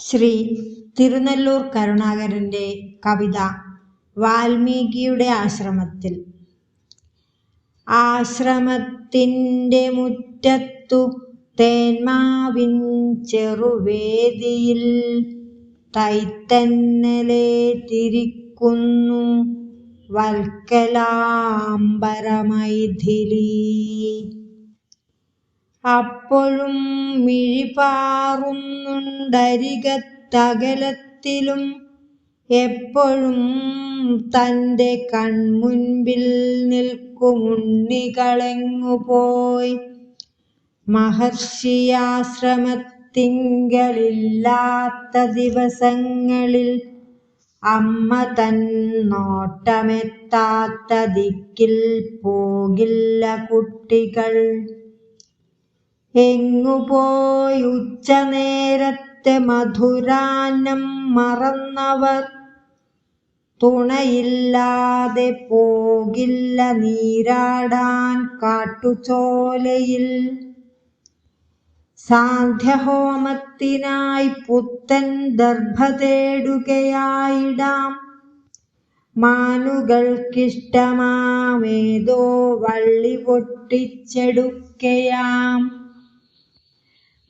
ശ്രീ തിരുനെല്ലൂർ കരുണാകരന്റെ കവിത വാൽമീകിയുടെ ആശ്രമത്തിൽ. ആശ്രമത്തിന്റെ മുറ്റത്തു തേന്മാവിൻ ചെറുവേദിയിൽ തൈത്തന്നലെ തിരിക്കുന്നു വൽക്കലാംബരമൈഥിലി. അപ്പോഴും മിഴിപാറുന്നുണ്ടരികത്തകലത്തിലും എപ്പോഴും തന്റെ കൺമുൻപിൽ നിൽക്കുമുണ്ണികളെങ്ങുപോയി മഹർഷിയാശ്രമത്തിങ്കലില്ലാത്ത ദിവസങ്ങളിൽ അമ്മ തൻ നോട്ടമെത്താത്ത ദിക്കിൽ പോകില്ല കുട്ടികൾ. എങ്ങുപോയി ഉച്ചനേരത്തെ മധുരാന്നം മറന്നവർ തുണയില്ലാതെ പോകില്ല നീരാടാൻ കാട്ടുചോലയിൽ. സാന്ധ്യഹോമത്തിനായി പുത്തൻ ദർഭ തേടുകയായിടാം മാനുകൾക്കിഷ്ടമാമേതോ വള്ളി പൊട്ടിച്ചെടുക്കയാം.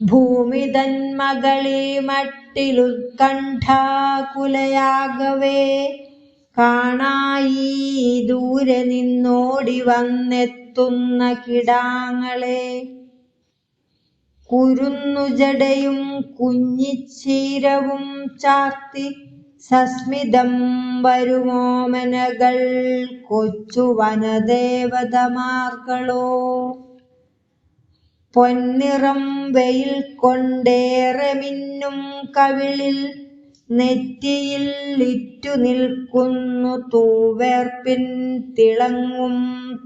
ഭൂമി തന്മകളി മട്ടിലുത്കണ്ഠാകുലയാകവേ കാണായി ദൂരെ നിന്നോടി വന്നെത്തുന്ന കിടാങ്ങളെ. കുരുന്നുജടയും കുഞ്ഞിച്ചീരവും ചാർത്തി സസ്മിതം വരുമോമനകൾ കൊച്ചു വനദേവതമാർകളോ പൊന്നിറം വെയിൽ കൊണ്ടേറെ മിന്നും കവിളിൽ നെറ്റിയിൽ ഇറ്റു നിൽക്കുന്നു തൂവേർപ്പിൻ തിളങ്ങും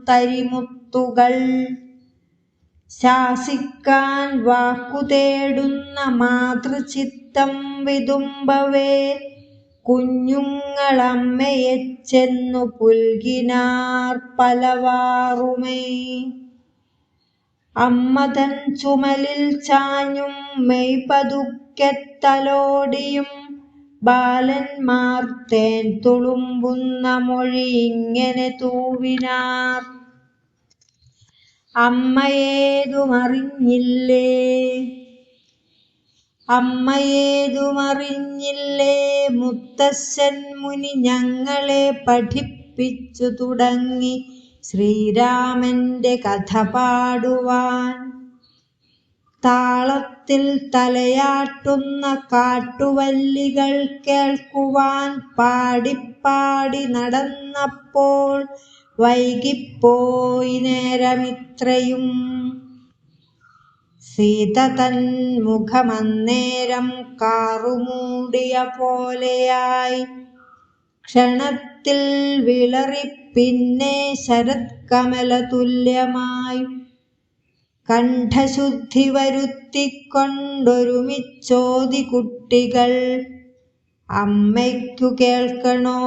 തരിമുത്തുകൾ. ശാസിക്കാൻ വാക്കുതേടുന്ന മാതൃചിത്തം വിതുമ്പവേ കുഞ്ഞുങ്ങളമ്മയെ ചെന്നു പുൽകിനാർ പലവാറുമേ. അമ്മ തൻ ചുമലിൽ ചാഞ്ഞും മെയ്പതുക്കെത്തലോടിയും പതുക്കെ തലോടിയും ബാലന്മാർ തേൻ തുളുമ്പുന്ന മൊഴി ഇങ്ങനെ തൂവിനാർ. അമ്മയേതുമറിഞ്ഞില്ലേ? അമ്മയേതുമറിഞ്ഞില്ലേ? മുത്തശ്ശൻ മുനി ഞങ്ങളെ പഠിപ്പിച്ചു തുടങ്ങി. ശ്രീരാമന്റെ കഥ പാടുവാൻ. താളത്തിൽ തലയാട്ടുന്ന കാട്ടുവല്ലികൾ കേൾക്കുവാൻ പാടിപ്പാടി നടന്നപ്പോൾ വൈകിപ്പോയി നേരമിത്രയും. സീത തൻ മുഖമന്നേരം കാറുമൂടിയ പോലെയായി ക്ഷണത്തിൽ വിളറി പിന്നെ ശരത്കമല തുല്യമായി കണ്ഠശുദ്ധി വരുത്തിക്കൊണ്ടൊരുമിച്ചോതി കുട്ടികൾ അമ്മയ്ക്കു കേൾക്കണോ?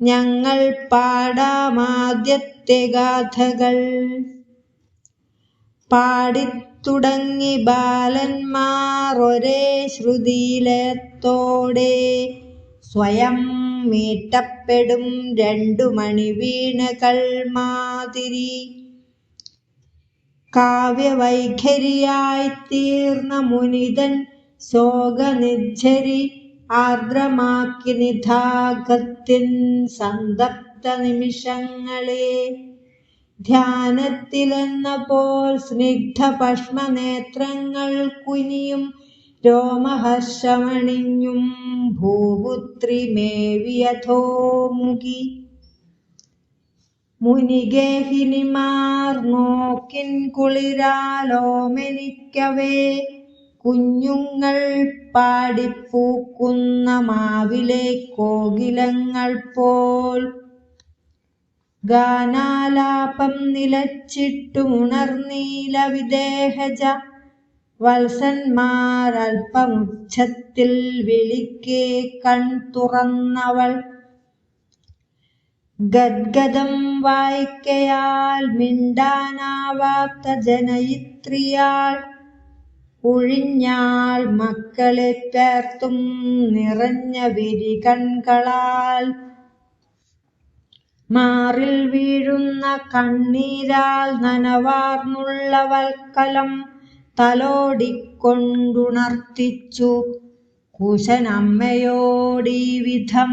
ഞങ്ങൾ പാടാമാദ്യത്തെ ഗാഥകൾ. പാടിത്തുടങ്ങി ബാലന്മാർ ഒരേ ശ്രുതിയിലത്തോടെ സ്വയം മീട്ടപ്പെടും രണ്ടു മണിവീണകൾ മാതിരി കാവ്യവൈഖരിയായി തീർന്ന മുനിതൻ ശോകനിർഝരി ആർദ്രമാക്കി നിധാഗത്തിൻ സന്തപ്ത നിമിഷങ്ങളെ. ധ്യാനത്തിലെന്ന പോൽ സ്നിഗ്ധ പഷ്മനേത്രങ്ങൾ കുനിയും രോമഹർഷമണിഞ്ഞും ഭൂപുത്രി മേവിയധോമുഖി മുനിഗേഹിനിമാർ നോക്കിൻ കുളിരാലോമെനിക്കവേ. കുഞ്ഞുങ്ങൾ പാടിപ്പൂക്കുന്ന മാവിലെ കോകിലങ്ങൾ പോൽ. ഗാനാലാപം നിലച്ചിട്ടുമുണർന്നീല വിദേഹജ. വത്സന്മാർ അല്പമുച്ഛത്തിൽ വിളിക്കേ കൺ തുറന്നവൾ. ഗദ്ഗദം വായിക്കയാൽ മിണ്ടാനാവാത്ത ജനയിത്രിയാൾ. ഒഴിഞ്ഞാൾ മക്കളെ പേർത്തും നിറഞ്ഞ വിരി കൺകളാൽ മാറിൽ വീഴുന്ന കണ്ണീരാൽ നനവാർന്നുള്ള വൽക്കലം തലോടിക്കൊണ്ടുണർത്തിച്ചു. കുശനമ്മയോടീ വിധം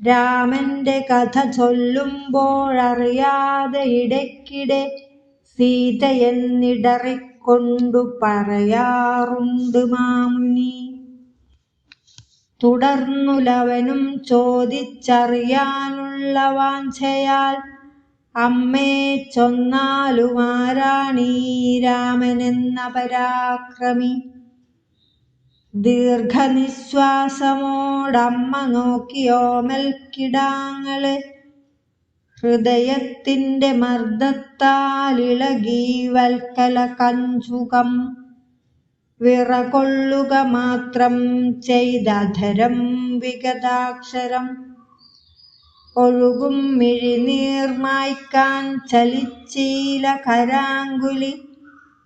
രാമന്റെ കഥ ചൊല്ലുമ്പോഴറിയാതെ ഇടയ്ക്കിടെ സീതയെന്നിടറിക്കൊണ്ടു പറയാറുണ്ട് മാമുനി. തുടർന്നുലവനും ചോദിച്ചറിയാനുള്ള വാഞ്ചയാൽ അമ്മേ ചൊന്നാലുമാരാണീ രാമനെന്ന പരാക്രമി? ദീർഘനിശ്വാസമോടമ്മ നോക്കിയോമൽക്കിടാങ്ങളെ ഹൃദയത്തിന്റെ മർദ്ദത്താലിളകി വൽക്കല കഞ്ചുകം. വിറകൊള്ളുക മാത്രം ചെയ്തധരം വിഗതാക്ഷരം. ഒഴുകും മിഴിനീർമായ്ക്കാൻ ചലിച്ചീല കരാങ്കുലി.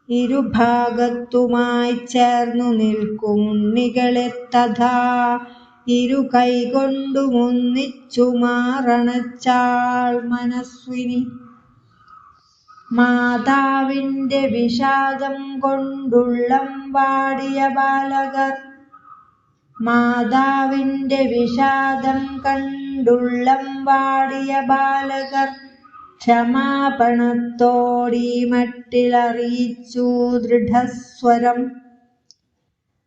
ഇരുഭാഗത്തുമായി ചേർന്നു നിൽക്കും ഉണ്ണികളെ തഥാ. ഇരു കൈകൊണ്ടുമൊന്നിച്ചു മാറണച്ചാൾ മനസ്വിനി. മാതാവിന്റെ വിഷാദം കൊണ്ടുള്ളം വാടിയ ബാലകർ. മാതാവിന്റെ വിഷാദം കണ്ടുള്ളം വാടിയ ബാലകർ ക്ഷമാപണത്തോടീ മട്ടിലറിയിച്ചു ദൃഢസ്വരം.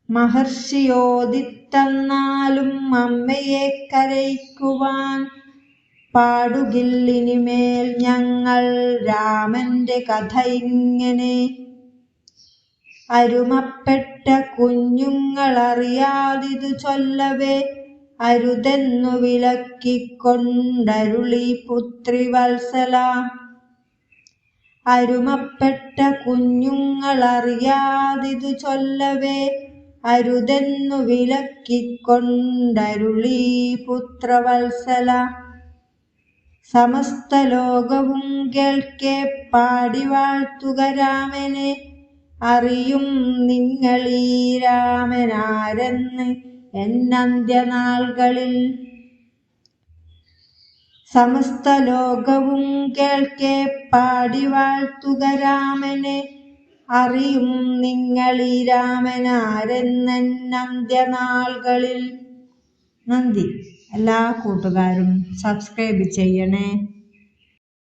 മഹർഷിയോദിത്തന്നാലും അമ്മയെ കരയിക്കുവാൻ പാടുകില്ലിനിമേൽ ഞങ്ങൾ രാമന്റെ കഥ ഇങ്ങനെ അരുമപ്പെട്ട കുഞ്ഞുങ്ങളറിയാതിതു ചൊല്ലവേ. അരുതെന്നു വിലക്കിക്കൊണ്ടരുളി പുത്രിവത്സല. അരുമപ്പെട്ട കുഞ്ഞുങ്ങളറിയാതിതു ചൊല്ലവേ അരുതെന്നു വിലക്കിക്കൊണ്ടരുളി പുത്രവത്സല. സമസ്ത ലോകവും കേൾക്കെ പാടി വാഴ്ത്തുക രാമനെ അറിയും നിങ്ങളീ രാമനാരെന്ന് എന്നന്ത്യനാളുകളിൽ സമസ്ത ലോകവും കേൾക്കെ പാടി വാഴ്ത്തുക രാമനെ അറിയും നിങ്ങളീ രാമനാരെന്നന്ത്യനാളുകളിൽ നന്ദി. എല്ലാ കൂട്ടുകാരും സബ്സ്ക്രൈബ് ചെയ്യണേ.